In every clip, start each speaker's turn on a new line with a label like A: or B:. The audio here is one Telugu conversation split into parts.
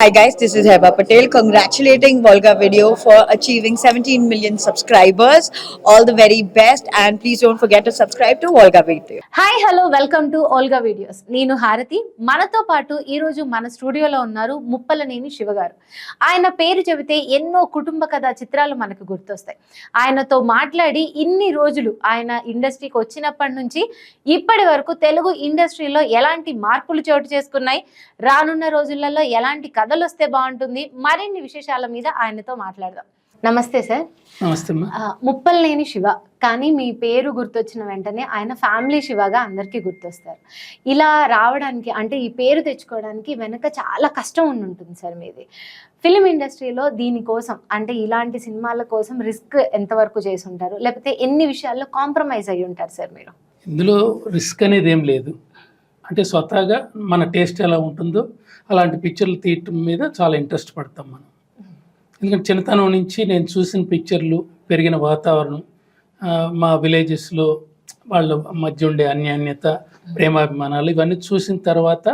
A: Hi guys, this is Heba Patel congratulating Volga Video for achieving 17 million subscribers. All the very best and please don't forget to subscribe to Volga Video.
B: Hi hello welcome to Volga videos నేను హారతి. మనతో పాటు ఈరోజు మన స్టూడియోలో ఉన్నారు ముప్పలనేని శివ గారు. ఆయన పేరు చెబితే ఎన్నో కుటుంబ కథ చిత్రాలు మనకు గుర్తొస్తాయి. ఆయనతో మాట్లాడి ఇన్ని రోజులు ఆయన ఇండస్ట్రీకి వచ్చినప్పటి నుంచి ఇప్పటి వరకు తెలుగు ఇండస్ట్రీలో ఎలాంటి మార్పులు చోటు చేసుకున్నాయి? రానున్న రోజులలో ఎలాంటి కథలు వస్తే బాగుంటుంది. మరిన్ని విశేషాల మీద ఆయనతో మాట్లాడదాం. నమస్తే సార్.
C: నమస్తే
B: ముప్పలనేని శివ కానీ మీ పేరు గుర్తొచ్చిన వెంటనే ఆయన ఫ్యామిలీ శివగా అందరికీ గుర్తొస్తారు. ఇలా రావడానికి అంటే ఈ పేరు తెచ్చుకోవడానికి వెనక చాలా కష్టం ఉండి ఉంటుంది సార్ మీది. ఫిలిం ఇండస్ట్రీలో దీనికోసం అంటే ఇలాంటి సినిమాల కోసం రిస్క్ ఎంతవరకు చేసి ఉంటారు? లేకపోతే ఎన్ని విషయాల్లో కాంప్రమైజ్ అయ్యి ఉంటారు సార్ మీరు?
C: ఇందులో రిస్క్ అనేది ఏం లేదు. అంటే స్వతహాగా మన టేస్ట్ ఎలా ఉంటుందో అలాంటి పిక్చర్లు తీయటం మీద చాలా ఇంట్రెస్ట్ పడతాం మనం. ఎందుకంటే చిన్నతనం నుంచి నేను చూసిన పిక్చర్లు పెరిగిన వాతావరణం మా విలేజెస్లో వాళ్ళ మధ్య ఉండే అన్యాన్యత ప్రేమాభిమానాలు ఇవన్నీ చూసిన తర్వాత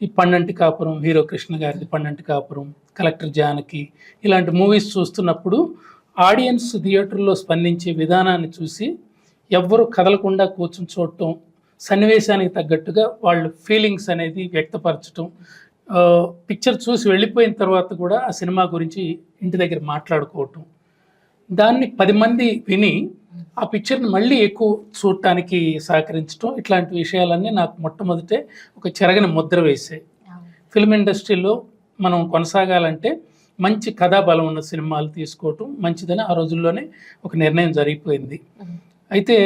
C: ఈ పన్నెంటి కాపురం హీరో కృష్ణ గారిది పన్నంటి కాపురం కలెక్టర్ జానకి ఇలాంటి మూవీస్ చూస్తున్నప్పుడు ఆడియన్స్ థియేటర్లో స్పందించే విధానాన్ని చూసి ఎవ్వరు కదలకుండా కూర్చుని చూడటం సన్నివేశానికి తగ్గట్టుగా వాళ్ళు ఫీలింగ్స్ అనేది వ్యక్తపరచటం పిక్చర్ చూసి వెళ్ళిపోయిన తర్వాత కూడా ఆ సినిమా గురించి ఇంటి దగ్గర మాట్లాడుకోవటం. దాన్ని పది మంది విని ఆ పిక్చర్ని మళ్ళీ ఎక్కువ చూడటానికి సహకరించడం ఇట్లాంటి విషయాలన్నీ నాకు మొట్టమొదటే ఒక చెరగని ముద్ర వేసాయి ఫిల్మ్ ఇండస్ట్రీలో మనం కొనసాగాలంటే మంచి కథాబలం ఉన్న సినిమాలు తీసుకోవటం మంచిదని ఆ రోజుల్లోనే ఒక నిర్ణయం జరిగిపోయింది. అయితే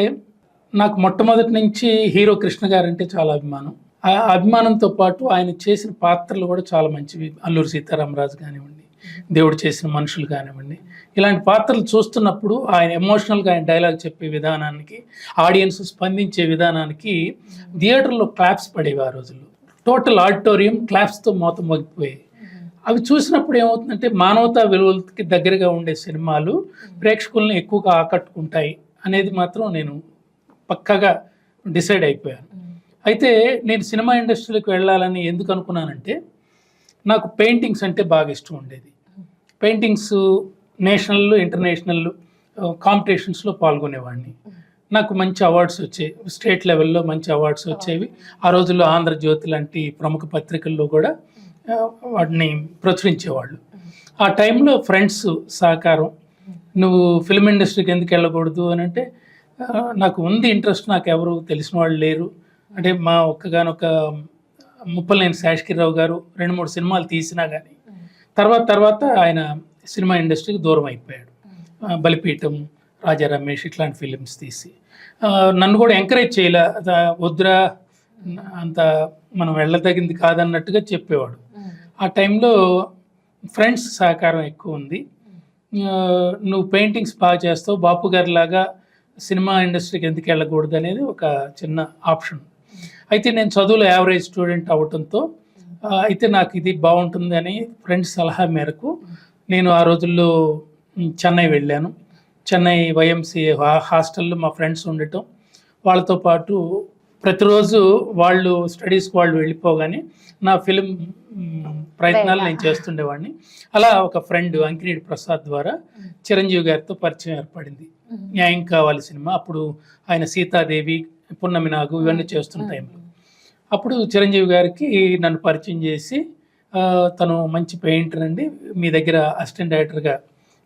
C: నాకు మొట్టమొదటి నుంచి హీరో కృష్ణ గారు అంటే చాలా అభిమానం. ఆ అభిమానంతో పాటు ఆయన చేసిన పాత్రలు కూడా చాలా మంచివి. అల్లూరి సీతారామరాజు కానివ్వండి దేవుడు చేసిన మనుషులు కానివ్వండి. ఇలాంటి పాత్రలు చూస్తున్నప్పుడు ఆయన ఎమోషనల్గా ఆయన డైలాగ్ చెప్పే విధానానికి ఆడియన్స్ స్పందించే విధానానికి థియేటర్లో క్లాప్స్ పడేవి ఆ రోజుల్లో. టోటల్ ఆడిటోరియం క్లాప్స్తో మోత మోగిపోయాయి. అవి చూసినప్పుడు ఏమవుతుందంటే మానవతా విలువలకి దగ్గరగా ఉండే సినిమాలు ప్రేక్షకుల్ని ఎక్కువగా ఆకట్టుకుంటాయి అనేది మాత్రం నేను పక్కాగా డిసైడ్ అయిపోయాను. అయితే నేను సినిమా ఇండస్ట్రీలోకి వెళ్ళాలని ఎందుకు అనుకున్నానంటే నాకు పెయింటింగ్స్ అంటే బాగా ఇష్టం ఉండేది. పెయింటింగ్స్ నేషనల్ ఇంటర్నేషనల్ కాంపిటీషన్స్లో పాల్గొనేవాడిని. నాకు మంచి అవార్డ్స్ వచ్చాయి స్టేట్ లెవెల్లో మంచి అవార్డ్స్ వచ్చేవి. ఆ రోజుల్లో ఆంధ్రజ్యోతి లాంటి ప్రముఖ పత్రికల్లో కూడా వాటిని ప్రచురించేవాళ్ళు. ఆ టైంలో ఫ్రెండ్స్ సహకారం నువ్వు ఫిల్మ్ ఇండస్ట్రీకి ఎందుకు వెళ్ళకూడదు? అని అంటే నాకు ఉంది ఇంట్రెస్ట్ నాకు ఎవరు తెలిసిన వాళ్ళు లేరు. అంటే మా ఒక్కగానొక ముప్పలనేని శాషకిరావు గారు రెండు మూడు సినిమాలు తీసినా కానీ తర్వాత తర్వాత ఆయన సినిమా ఇండస్ట్రీకి దూరం అయిపోయాడు. బలిపీఠం రాజా రమేష్ ఇట్లాంటి ఫిలిమ్స్ తీసి. నన్ను కూడా ఎంకరేజ్ చేయలే. వద్దురా అంత మనం వెళ్ళదగింది కాదన్నట్టుగా చెప్పేవాడు. ఆ టైంలో ఫ్రెండ్స్ సహకారం ఎక్కువ ఉంది. నువ్వు పెయింటింగ్స్ బాగా చేస్తావు బాపు గారి లాగా సినిమా ఇండస్ట్రీకి ఎందుకు వెళ్ళకూడదు అనేది ఒక చిన్న ఆప్షన్. అయితే నేను చదువులో యావరేజ్ స్టూడెంట్ అవటంతో అయితే నాకు ఇది బాగుంటుంది అని ఫ్రెండ్స్ సలహా మేరకు నేను ఆ రోజుల్లో చెన్నై వెళ్ళాను. చెన్నై వైఎంసీ హాస్టల్లో మా ఫ్రెండ్స్ ఉండటం. వాళ్ళతో పాటు ప్రతిరోజు వాళ్ళు స్టడీస్కి వాళ్ళు వెళ్ళిపోగానే నా ఫిలిం ప్రయత్నాలు నేను చేస్తుండేవాడిని. అలా ఒక ఫ్రెండ్ అంకినేడి ప్రసాద్ ద్వారా చిరంజీవి గారితో పరిచయం ఏర్పడింది. న్యాయం కావాలి సినిమా. అప్పుడు ఆయన సీతాదేవి పున్నమి నాగు ఇవన్నీ చేస్తున్న టైంలో. అప్పుడు చిరంజీవి గారికి నన్ను పరిచయం చేసి తను మంచి పెయింటర్ అండి. మీ దగ్గర అసిస్టెంట్ డైరెక్టర్గా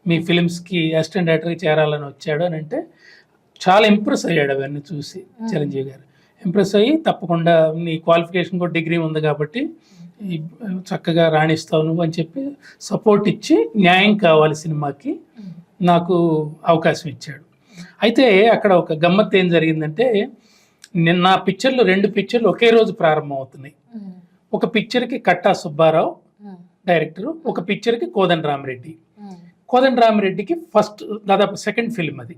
C: మీ ఫిలిమ్స్కి అసిస్టెంట్ డైరెక్టర్గా చేరాలని వచ్చాడు అని అంటే చాలా ఇంప్రెస్ అయ్యాడు అవన్నీ చూసి చిరంజీవి గారు. ఇంప్రెస్ అయ్యి తప్పకుండా నీ క్వాలిఫికేషన్ కూడా డిగ్రీ ఉంది కాబట్టి చక్కగా రాణిస్తావు నువ్వు అని చెప్పి సపోర్ట్ ఇచ్చి న్యాయం కావాలి సినిమాకి నాకు అవకాశం ఇచ్చాడు. అయితే అక్కడ ఒక గమ్మత్ ఏం జరిగిందంటే నిన్న నా పిక్చర్లు రెండు పిక్చర్లు ఒకే రోజు ప్రారంభం అవుతున్నాయి. ఒక పిక్చర్కి కట్టా సుబ్బారావు డైరెక్టర్ ఒక పిక్చర్కి కోదండ రామిరెడ్డి. కోదండ రామిరెడ్డికి ఫస్ట్ దాదాపు సెకండ్ ఫిల్మ్ అది.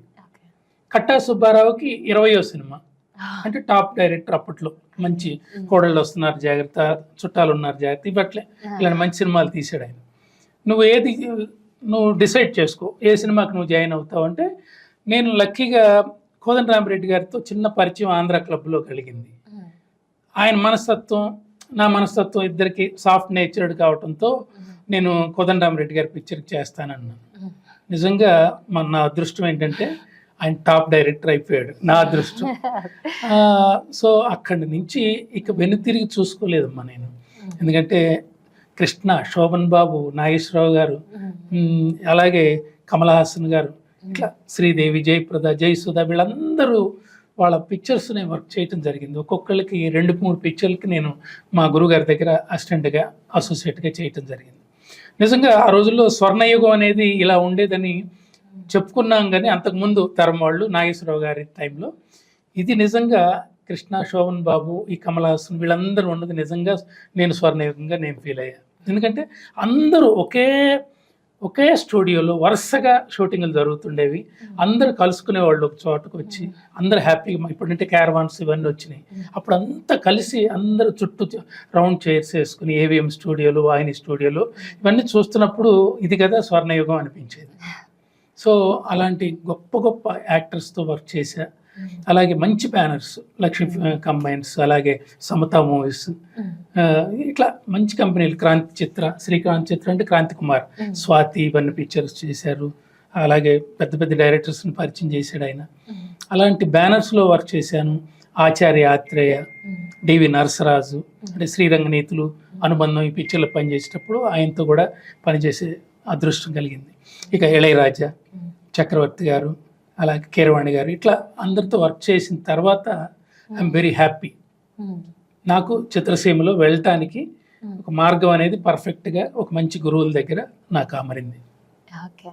C: కట్టా సుబ్బారావుకి ఇరవయో సినిమా. అంటే టాప్ డైరెక్టర్ అప్పట్లో మంచి కోడళ్ళు వస్తున్నారు జాగ్రత్త చుట్టాలు ఉన్నారు జాగ్రత్త ఇవట్లే ఇలాంటి మంచి సినిమాలు తీసాడు ఆయన. నువ్వు ఏది నువ్వు డిసైడ్ చేసుకో ఏ సినిమాకి నువ్వు జాయిన్ అవుతావు అంటే నేను లక్కీగా కోదండ రామిరెడ్డి గారితో చిన్న పరిచయం ఆంధ్ర క్లబ్లో కలిగింది. ఆయన మనస్తత్వం నా మనస్తత్వం ఇద్దరికి సాఫ్ట్ నేచర్డ్ కావడంతో నేను కోదండరామరెడ్డి గారి పిక్చర్ చేస్తానన్నాను. నిజంగా మన నా అదృష్టం ఏంటంటే ఆయన టాప్ డైరెక్టర్ అయిపోయాడు నా అదృష్టం. సో అక్కడి నుంచి ఇక వెనుతిరిగి చూసుకోలేదమ్మా నేను. ఎందుకంటే కృష్ణ శోభన్ బాబు నాగేశ్వరరావు గారు అలాగే కమల్ హాసన్ గారు ఇట్లా శ్రీదేవి జయప్రద జయసుధ వీళ్ళందరూ వాళ్ళ పిక్చర్స్ని వర్క్ చేయటం జరిగింది. ఒక్కొక్కరికి రెండు మూడు పిక్చర్లకి నేను మా గురుగారి దగ్గర అసిస్టెంట్గా అసోసియేట్గా చేయటం జరిగింది. నిజంగా ఆ రోజుల్లో స్వర్ణయుగం అనేది ఇలా ఉండేదని చెప్పుకున్నాం కానీ అంతకుముందు తరం వాళ్ళు నాగేశ్వరరావు గారి టైంలో ఇది నిజంగా కృష్ణ శోభన్ బాబు ఈ కమలహాసన్ వీళ్ళందరూ ఉన్నది నిజంగా నేను స్వర్ణయుగంగా నేను ఫీల్ అయ్యా. ఎందుకంటే అందరూ ఒకే ఒకే స్టూడియోలో వరుసగా షూటింగ్లు జరుగుతుండేవి. అందరూ కలుసుకునే వాళ్ళు ఒక చోటకు వచ్చి అందరూ హ్యాపీగా ఇప్పుడంటే క్యారవాన్స్ ఇవన్నీ వచ్చినాయి. అప్పుడు అంతా కలిసి అందరూ చుట్టూ రౌండ్ చైర్స్ వేసుకుని ఏవిఎం స్టూడియోలు వాహిని స్టూడియోలు ఇవన్నీ చూస్తున్నప్పుడు ఇది కదా స్వర్ణయుగం అనిపించేది. సో అలాంటి గొప్ప గొప్ప యాక్టర్స్తో వర్క్ చేశా. అలాగే మంచి బ్యానర్స్ లక్ష్మీ కంబైన్స్ అలాగే సమతా మూవీస్ ఇట్లా మంచి కంపెనీలు క్రాంతి చిత్ర శ్రీకాంత్ చిత్ర అంటే క్రాంతి కుమార్. స్వాతి ఇవన్నీ పిక్చర్స్ చేశారు. అలాగే పెద్ద పెద్ద డైరెక్టర్స్ని పరిచయం చేశాడు ఆయన. అలాంటి బ్యానర్స్లో వర్క్ చేశాను. ఆచార్య ఆత్రేయ డివి నరసరాజు అంటే శ్రీరంగనీతులు అనుబంధం ఈ పిక్చర్లో పనిచేసేటప్పుడు ఆయనతో కూడా పనిచేసే అదృష్టం కలిగింది. ఇక ఇళయరాజా చక్రవర్తి గారు అలాగే కీరవాణి గారు ఇట్లా అందరితో వర్క్ చేసిన తర్వాత ఐఎమ్ వెరీ హ్యాపీ. నాకు చిత్రసీమలో వెళ్ళటానికి ఒక మార్గం అనేది పర్ఫెక్ట్గా ఒక మంచి గురువుల దగ్గర నాకు అమరింది
B: ఓకే.